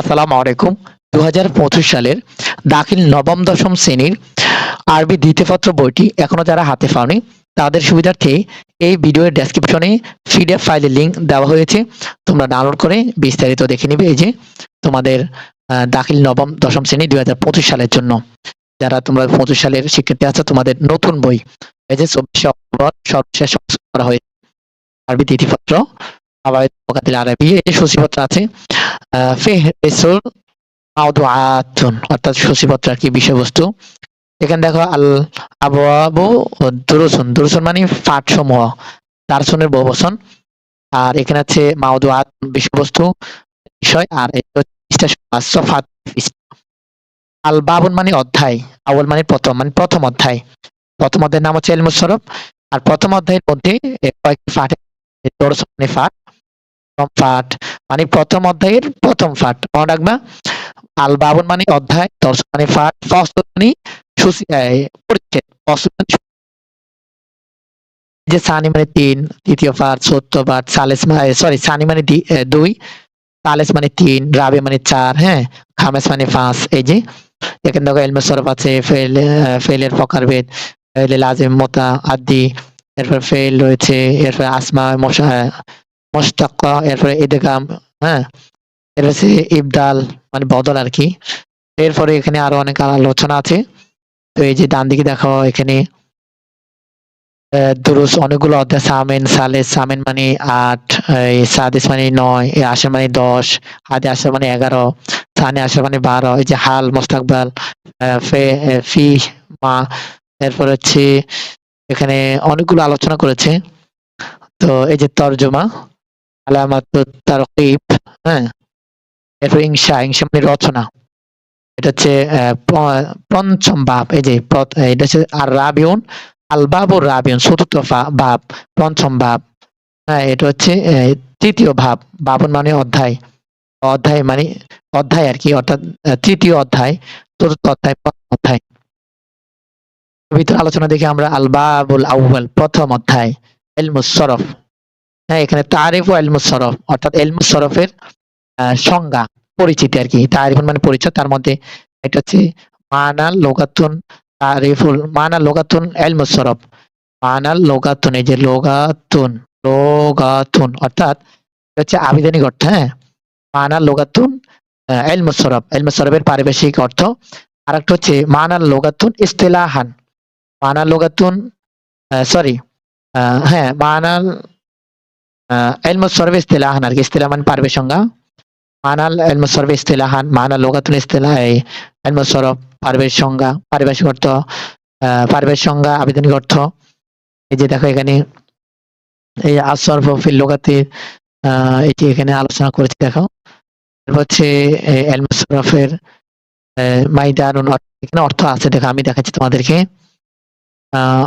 আসসালামু আলাইকুম। দু সালের দাখিল নবম দশম শ্রেণির আরবি দ্বিতীয়পত্র বইটি এখনও যারা হাতে পাওনি, তাদের সুবিধার্থে এই ভিডিওর ডেসক্রিপশনে পিডিএফ ফাইলের লিংক দেওয়া হয়েছে। তোমরা ডাউনলোড করে বিস্তারিত দেখে নিবে এই যে তোমাদের দাখিল নবম দশম শ্রেণি দুই হাজার পঁচিশ সালের জন্য। যারা তোমরা পঁচিশ সালের শিক্ষার্থী আছো, তোমাদের নতুন বই, এই যে চব্বিশে অক্টোবর সর্বশেষ করা হয়েছে। আরবি দ্বিতীয়পত্র আরবি এই সূচিপত্র আছে মাওদুআতুন, অর্থাৎ সূচিপত্র কি বিষয়বস্তু। এখানে দেখো, আল দুরুসুন দুরুসুন মানে পাঠ সমূহ বহুবচন। আর এখানে আছে মাওদুআত বিষয়বস্তু, বিষয়, আর আল বাবুন মানে অধ্যায় আউল মানে প্রথম মানে প্রথম অধ্যায়। প্রথম অধ্যায়ের নাম হচ্ছে এলমুস সরফ আর প্রথম অধ্যায়ের মধ্যে কয়েকটি পাঠ দরস মানে প্রথম পাঠ মানে প্রথম অধ্যায়ের প্রথম পাঠ। মনে রাখবা, আল বাবুন মানে অধ্যায় দর্শন মানে পাঠ ফসল মানে পরিচ্ছেদ ফসল মানে যে সানি মানে তিন তৃতীয় পাঠ, চতুর্থ পাঠ, সালেস সরি সানি মানে দুই সালেস মানে তিন, রাবে মানে চার হ্যাঁ খামেস মানে পাঁচ, এই যে, এখানে দেখো এলমে সরফ আছে ফেল ফেলের প্রকারভেদ ফেলে লাজিম, মোতা, আদি, এরপর ফেল রয়েছে, এরপর আসমা, মশা মোস্তাক্কা, এরপরে ইদগাম হ্যাঁ? এরপর ইবদাল মানে বদল আর কি। এরপরে এখানে আরও অনেক আলোচনা আছে। তো এই যে ডান দিকে দেখো, এখানে দুরুস অনেকগুলো অধ্যায়, সামেন, সালেস, সামেন মানে আট মানে নয় মানে দশ, হাদি আশার মানে এগারো, সানি আশার মানে বারো, এই যে হাল, মোস্তাকবাল ফি, মা, এরপর হচ্ছে এখানে অনেকগুলো আলোচনা করেছে। তো এই যে তর্জমা হ্যাঁ? এরপর মানে রচনা। এটা হচ্ছে পঞ্চম ভাব এই যে এটা হচ্ছে আর রাবিউন রাবিউন, চতুর্থ ভাব পঞ্চম ভাব হ্যাঁ এটা হচ্ছে তৃতীয় ভাব, বাবুন মানে অধ্যায়। অধ্যায় মানে অধ্যায় আর কি, অর্থাৎ তৃতীয় অধ্যায়, চতুর্থ অধ্যায় প্রথম অধ্যায়। ভিতরে আলোচনা দেখে আমরা আল বাবুল আউয়াল, প্রথম অধ্যায় এলমুস সরফ। হ্যাঁ এখানে তারিফ ও এলমুস সরফ, অর্থাৎ এলমুস সরফের সংজ্ঞা, পরিচিতি আর কি তারিফ মানে পরিচয়, তার মধ্যে এটা হচ্ছে মানাল লোগাতুন তারিফুল মানাল লোগাতুন এলমুস সরফ। মানাল লোগাতুন, এই যে লোগাতুন লোগাতুন, অর্থাৎ হচ্ছে আবিধানিক অর্থ হ্যাঁ? মানাল লোগাতুন এলমুস সরফ। এলমুস সরফের পারিভাষিক অর্থ আর একটা হচ্ছে মানাল লোগাতুন ইস্তেলাহান। মানাল লোগাতুন সরি হ্যাঁ মানাল এলমুস সরফ ইস্তেলাহান আর কি ইস্তেলাহ মানে পারবে সংজ্ঞা? মানাল এলমুস সরফ ইস্তেলাহান মানাল লোগাতুন ইস্তেলাহ এলমুস সরফ পারিবেশ সংজ্ঞা পারিভাষিক অর্থ আহ, পারিবেশ সংজ্ঞা আবেদনিক অর্থ। এই যে দেখো এখানে এই আসরফ ফিল আহ, এটি এখানে আলোচনা করেছি দেখো। হচ্ছে এলমুস সরফের মাইদারুন এখানে অর্থ আছে দেখো আমি দেখাচ্ছি তোমাদেরকে।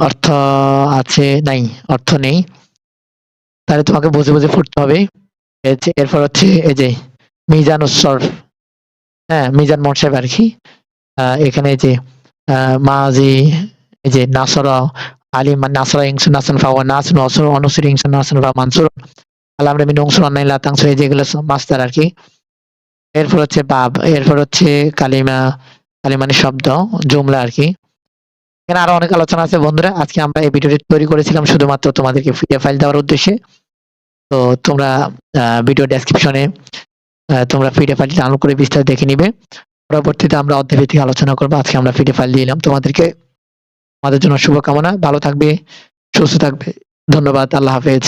অর্থ আছে নাই অর্থ নেই। তাহলে তোমাকে বুঝে বুঝে ফুটতে হবে। এরপর হচ্ছে এই যে মিজান সরফ হ্যাঁ মিজান মোটসাহেব আর কি। এখানে যে মাজি এই যে নাসরা আলিম নাসরা ইনসুন নাসন ফাওয়া নাসন অসর অনুসুর ইনসুন নাসন ফা মানসুর। আলাম রেমিন অংসুর অন্যায় লাতাংসুর এই যেগুলো মাস্টার আর কি। এরপর হচ্ছে বাব, এরপর হচ্ছে কালিমা, কালিমানি শব্দ, জুমলা আর কি। এখানে আরও অনেক আলোচনা আছে বন্ধুরা। আজকে আমরা এই ভিডিওটি তৈরি করেছিলাম শুধুমাত্র তোমাদেরকে পিডিএফ ফাইল দেওয়ার উদ্দেশ্যে। তো তোমরা ভিডিও ডেসক্রিপশনে তোমরা ফিডে ফাইল ডাউনলোড করে বিস্তারিত দেখে নিবে। পরবর্তীতে আমরা অধ্যায় ভিত্তিক আলোচনা করব। আজকে আমরা ফিডে ফাইল দিলাম তোমাদেরকে, আমাদের জন্য শুভকামনা। ভালো থাকবে, সুস্থ থাকবে। ধন্যবাদ। আল্লাহ হাফেজ।